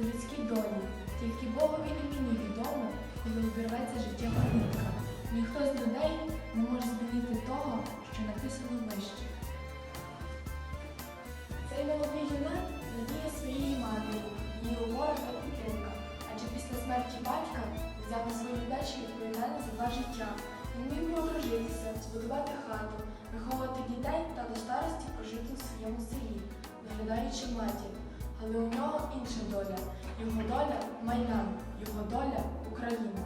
це людські долі. Тільки Богові і мені відомо, коли обірветься життєва нитка. Ніхто з людей не може змінити того, що написано вище. Цей молодий юнак надія своєї матері, її умора та підтримка. Адже після смерті батька взяв на свої плечі відповідальність за два життя. Він міг би одружитися, збудувати хату, виховувати дітей та до старості прожити у своєму селі, доглядаючи матір. Але у нього інша доля. Його доля Майдан, його доля Україна.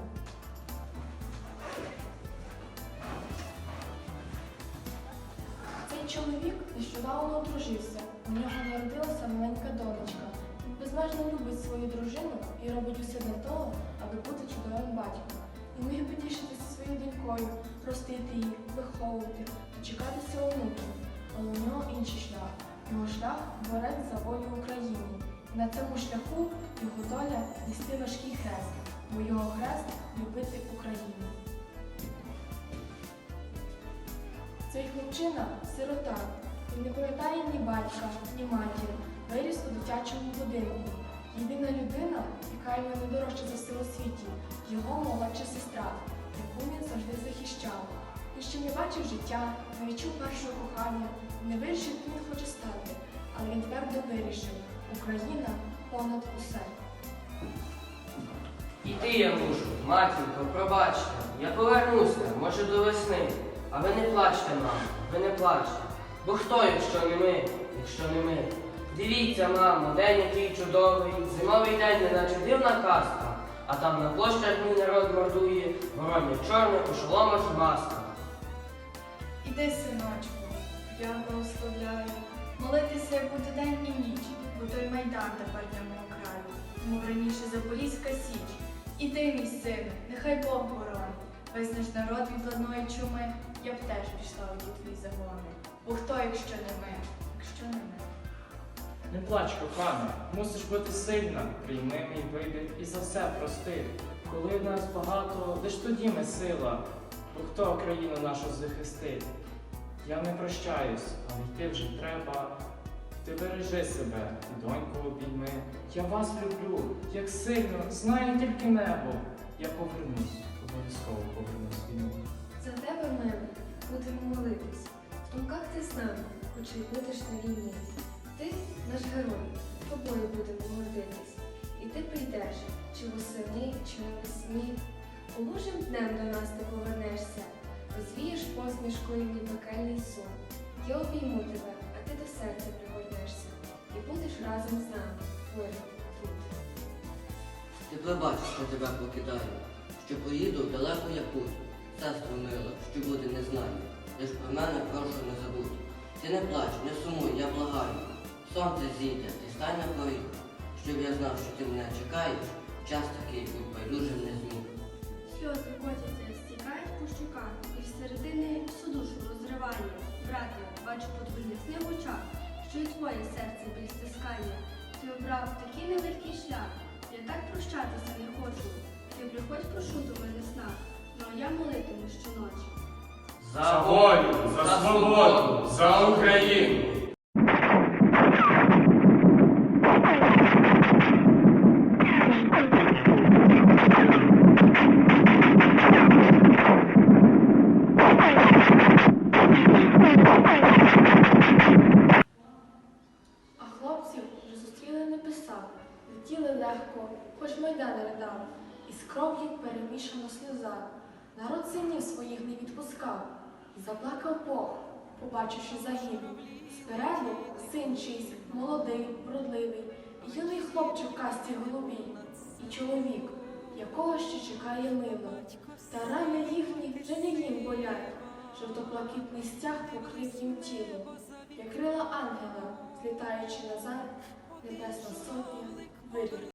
Цей чоловік нещодавно одружився. У нього народилася маленька донечка. Він безмежно любить свою дружину і робить усе для того, аби бути чудовим батьком. Він міг би тішитися своєю донькою, ростити її, виховувати, дочекатися онуків. Борець за волю України. І на цьому шляху його доля нести важкий хрест, бо його хрест любити Україну. Цей хлопчина сирота. Він не пам'ятає ні батька, ні матір. Виріс у дитячому будинку. Єдина людина, яка йому найдорожча за все у світі, його молодша сестра, яку він завжди захищав. Він ще не бачив життя, не відчув першого кохання, не вирішив, ким він хоче стати, але він твердо вирішив Україна понад усе. Іти я мушу, матінко, пробачте. Я повернуся, може до весни. А ви не плачте, мамо, ви не плачте. Бо хто, якщо не ми, якщо не ми? Дивіться, мамо, день який чудовий, зимовий день, неначе дивна казка. А там на площах мій народ мордує, вороння чорне у шоломах і масках. Іди, синочку, я благословляю. Молитися буде день і ніч, бо той майдан тепер для мого краю, мов раніше Запорізька Січ. Іди, мій сину, нехай Бог боронить. Весь наш народ від ладної чуми, я б теж пішла у твої загони. Бо хто, якщо не ми, якщо не ми? Не плач, кохана, мусиш бути сильна, прийми мій вибір і за все прости. Коли нас багато, лиш тоді ми сила, бо хто країну нашу захистить? Я не прощаюсь, але йти вже треба. Ти бережи себе, доньку обійми. Я вас люблю, як сильно, знає тільки небо. Я повернусь, обов'язково повернусь війну. За тебе, милий, будемо молитись. В думках ти з нами, хоч і будеш на війні. Ти наш герой, тобою будемо гордитись. І ти прийдеш, чи восени, чи навесні. Поможим днем до нас ти повернешся, розвієш посмішкою мій пекельний сон. Я обійму тебе, а ти до серця пригоднешся. І будеш разом з нами творити тут. Ти пробач, що тебе покидаю, що поїду далеко я путь. Сестру мила, що буде не знаю. Лиш про мене прошу не забудь. Ти не плач, не сумуй, я благаю. Сонце зійде, ти стань на поріг, щоб я знав, що ти мене чекаєш, час такий будь байдужим не зміг. Сльози котяться, щоках, і всередини всю душу розриває. Брате, бачу по твоїх в очах, що і твоє серце біль стискає. Ти обрав такий нелегкий шлях, я так прощатися не хочу. Ти приходь прошу до мене сна, ну а я молитиму щоночі. За волю, за свободу, за Україну! Кров'ю перемішано сльоза. Народ синів своїх не відпускав, заплакав Бог, побачивши загиб. Спереду син чийсь, молодий, вродливий, юний хлопчик в касті голубій, і чоловік, якого ще чекає мило. Та рани їхні вже не їм болять, жовтоблакитний стяг покрив їм тіло, як крила ангела, злітаючи назад, небесна сотня вирішила.